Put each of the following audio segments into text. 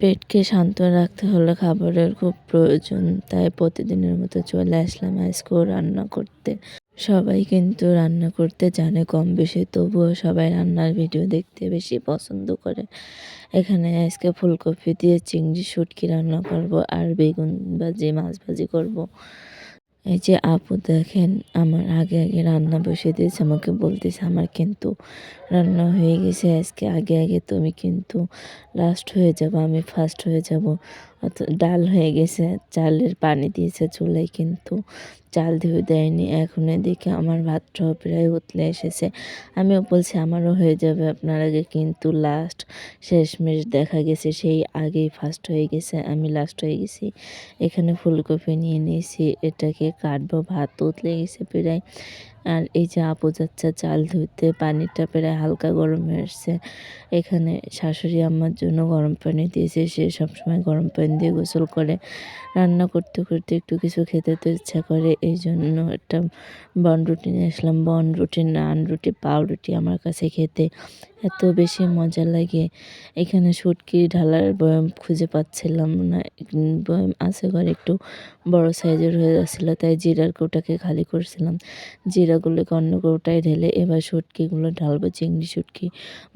পেটকে শান্ত রাখতে হলে খাবারের খুব প্রয়োজন, তাই প্রতিদিনের মতো চলে আসলাম আজকেও রান্না করতে। সবাই কিন্তু রান্না করতে জানে কম বেশি, তবুও সবাই রান্নার ভিডিও দেখতে বেশি পছন্দ করে। এখানে আজকে ফুলকপি দিয়ে চিংড়ি শুটকি রান্না করব আর বেগুন ভাজি, মাছ ভাজি করব। এই যে আপু দেখেন, আমার আগে আগে রান্না বসিয়ে দিয়েছে, আমাকে বলতেছে, আমার কিন্তু রান্না হয়ে গেছে, আজকে আগে আগে তুমি কিন্তু লাস্ট হয়ে যাব, আমি ফার্স্ট হয়ে যাব। ডাল হয়ে গেছে, চালের পানি দিয়েছে চুলায় কিন্তু চাল ধুয়ে দেয়নি। এখন এদিকে আমার ভাতটাও প্রায় উতলে এসেছে। আমিও বলছি, আমারও হয়ে যাবে। আপনার আগে কিন্তু লাস্ট শেষমেশ দেখা গেছে, সেই আগেই ফার্স্ট হয়ে গেছে, আমি লাস্ট হয়ে গেছি। এখানে ফুলকপি নিয়ে নিয়েছি, এটাকে কাটবো। ভাত উতলে গেছে প্রায় আর এই যে আপু যাচ্ছে চাল ধুতে পানিটা প্রায় হালকা গরম হয়ে আসছে। এখানে শাশুড়ি আমার জন্য গরম পানি দিয়েছে, সে সবসময় গরম পানি দিয়ে গোসল করে। রান্না করতে করতে একটু কিছু খেতে তো ইচ্ছা করে, এই জন্য একটা বন রুটি নিয়ে আসলাম। বন রুটি নান রুটি পাউরুটি আমার কাছে খেতে এত বেশি মজা লাগে। এখানে শুটকি ঢালার বয়াম খুঁজে পাচ্ছিলাম না। বয়াম আছে ঘরে একটু বড় সাইজের হয়ে যাচ্ছিল তাই জিরার কোটাকে খালি করছিলাম। জিরাগুলোকে অন্য কৌটায় ঢেলে এবার শুটকিগুলো ঢালবো, চিংড়ি শুটকি,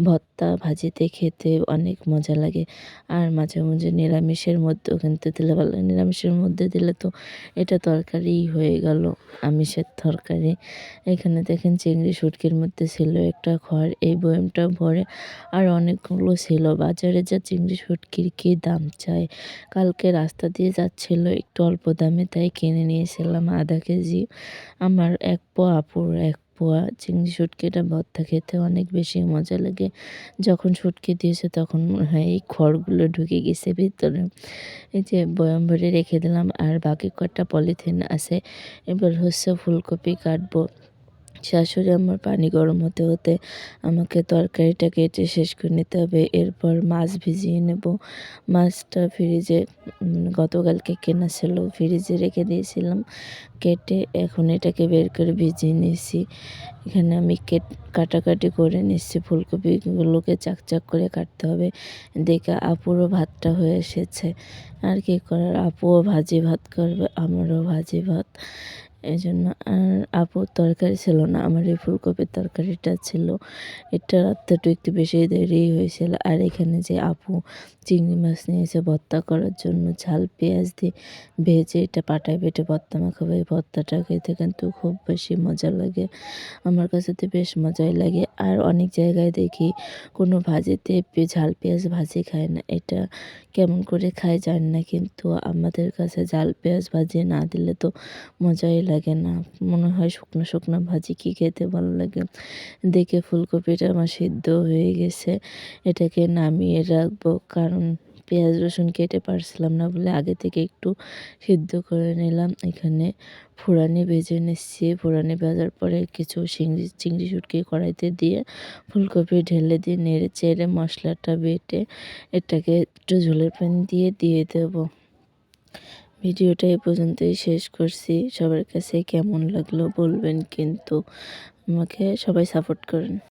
ভর্তা ভাজিতে খেতে অনেক মজা লাগে। আর মাঝে মাঝে নিরামিষের মধ্যেও কিন্তু দিলে ভালো, নিরামিষের মধ্যে দিলে তো এটা তরকারিই হয়ে গেল, আমিষের তরকারি। এখানে দেখেন চিংড়ি শুটকির মধ্যে ছিল একটা খড়, এই বয়মটা ভরে আর অনেকগুলো ছিল। বাজারে যা চিংড়ি শুটকির কী দাম চায় কালকে রাস্তা দিয়ে যাচ্ছিল, একটু অল্প দামে তাই কিনে নিয়েছিলাম আধা কেজি। আমার এক পোয়া আপুর এক পোয়া চিংড়ি শুটকিটা ভর্তা খেতে অনেক বেশি মজা লাগে। যখন শুটকি দিয়েছে তখন মনে হয় এই খড়গুলো ঢুকে গেছে ভিতরে। এই যে বয়াম ভরে রেখে দিলাম আর বাকি কটা পলিথিন আছে, এবার হচ্ছে ফুলকপি কাটবো। শাশুড়ি আমার পানি গরম হতে হতে আমাকে তরকারিটা কেটে শেষ করে নিতে হবে। এরপর মাছ ভিজিয়ে নেব। মাছটা ফ্রিজে গতকালকে কেনা ছিল। ফ্রিজে রেখে দিয়েছিলাম। কেটে এখন এটাকে বের করে ভিজিয়ে নিয়েছি। এখানে আমি কেট কাটাকাটি করে নিচ্ছি। ফুলকপিগুলোকে চাকচাক করে কাটতে হবে। দেখে আপুরও ভাতটা হয়ে এসেছে। আর কি করার? আপুও ভাজি ভাত করবে, আমারও ভাজি ভাত। এই জন্য আর আপুর তরকারি ছিল না। আমার এই ফুলকপির তরকারিটা ছিল। এটা রাত্রেটা একটু বেশি দেরি হয়েছিল। আর এখানে যে আপু চিংড়ি মাছ নিয়েছে ভর্তা করার জন্য ঝাল, পেঁয়াজ দিয়ে ভেজে এটা পাটায় বেটে ভর্তা মাখাবো। এই ভর্তাটা খেতে কিন্তু খুব বেশি মজা লাগে। আমার কাছে তো বেশ মজাই লাগে। আর অনেক জায়গায় দেখি কোনো ভাজিতে ঝাল, পেঁয়াজ ভাজি খায় না। এটা কেমন করে খায় জানি না, কিন্তু আমাদের কাছে ঝাল, পেঁয়াজ ভাজি না দিলে তো মজাই লাগে না। মনে হয় শুকনো শুকনো ভাজি কি খেতে ভালো লাগে? দেখে ফুলকপিটা আমার সিদ্ধ হয়ে গেছে। এটাকে নামিয়ে রাখব কারণ পেঁয়াজ রসুন কেটে পারছিলাম না বলে আগে থেকে একটু সিদ্ধ করে নিলাম। এখানে ফোড়ানি ভেজে নিচ্ছি। ফোড়ানি ভাজার পরে কিছু চিংড়ি চিংড়ি শুটকি কড়াইতে দিয়ে ফুলকপি ঢেলে দিয়ে নেড়ে চেড়ে মশলাটা বেটে এটাকে একটু ঝোলের পানি দিয়ে দিয়ে দেবো। ভিডিওটা এই পর্যন্তই শেষ করছি। সবার কাছে কেমন লাগল বলবেন কিন্তু আমাকে সবাই সাপোর্ট করেন।